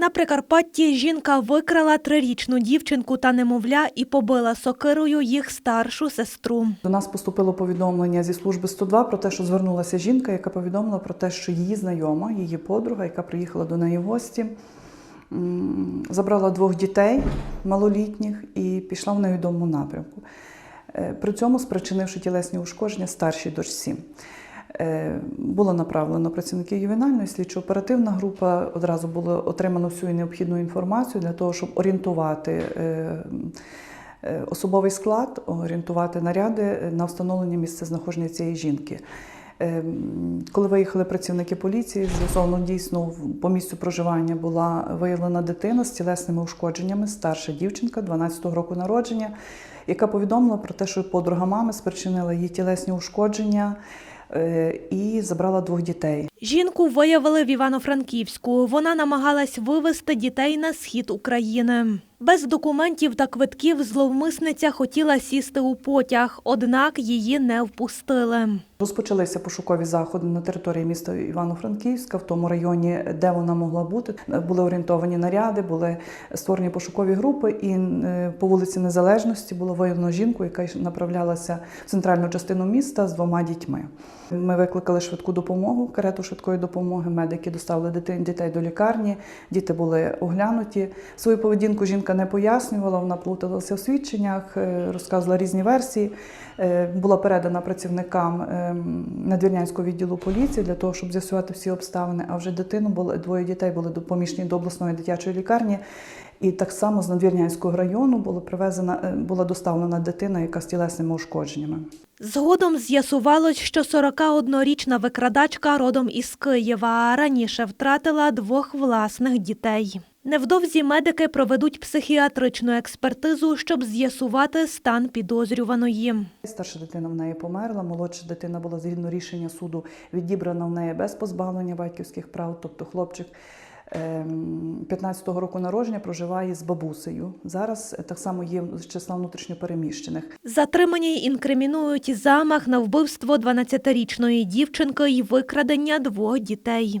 На Прикарпатті жінка викрала трирічну дівчинку та немовля і побила сокирою їх старшу сестру. До нас поступило повідомлення зі служби 102 про те, що звернулася жінка, яка повідомила про те, що її знайома, її подруга, яка приїхала до неї в гості, забрала двох дітей малолітніх і пішла в невідомому напрямку. Е, При цьому спричинивши тілесні ушкодження старшій дочці. Е, Було направлено працівників ювенальної слідчо-оперативна група. Одразу було отримано всю необхідну інформацію для того, щоб орієнтувати е, е, особовий склад, орієнтувати наряди на встановлення місцезнаходження цієї жінки. Коли виїхали працівники поліції, з'ясовано дійсно по місцю проживання була виявлена дитина з тілесними ушкодженнями, старша дівчинка 12-го року народження, яка повідомила про те, що подруга мами спричинила її тілесні ушкодження і забрала двох дітей. Жінку виявили в Івано-Франківську. Вона намагалась вивезти дітей на схід України. Без документів та квитків зловмисниця хотіла сісти у потяг, однак її не впустили. Розпочалися пошукові заходи на території міста Івано-Франківська, в тому районі, де вона могла бути. Були орієнтовані наряди, були створені пошукові групи, і е, по вулиці Незалежності було виявлено жінку, яка направлялася в центральну частину міста з двома дітьми. Ми викликали швидку допомогу, карету швидкої допомоги. Медики доставили дітей до лікарні. Діти були оглянуті. Свою поведінку жінка не пояснювала, вона плуталася в свідченнях, е, розказувала різні версії. Е, Була передана працівникам надвірнянського відділу поліції для того, щоб з'ясувати всі обставини. А вже дитину було двоє дітей були до- поміщені до обласної дитячої лікарні. І так само з надвірнянського району була привезена, е, була доставлена дитина, яка з тілесними ушкодженнями. Згодом з'ясувалось, що 41-річна викрадачка родом із Києва раніше втратила двох власних дітей. Невдовзі медики проведуть психіатричну експертизу, щоб з'ясувати стан підозрюваної. Старша дитина в неї померла, молодша дитина була згідно рішення суду відібрана в неї без позбавлення батьківських прав. Тобто хлопчик ем, 15-го року народження проживає з бабусею. Зараз е, так само є з числа внутрішньопереміщених. Затримані інкримінують замах на вбивство 12-річної дівчинки і викрадення двох дітей.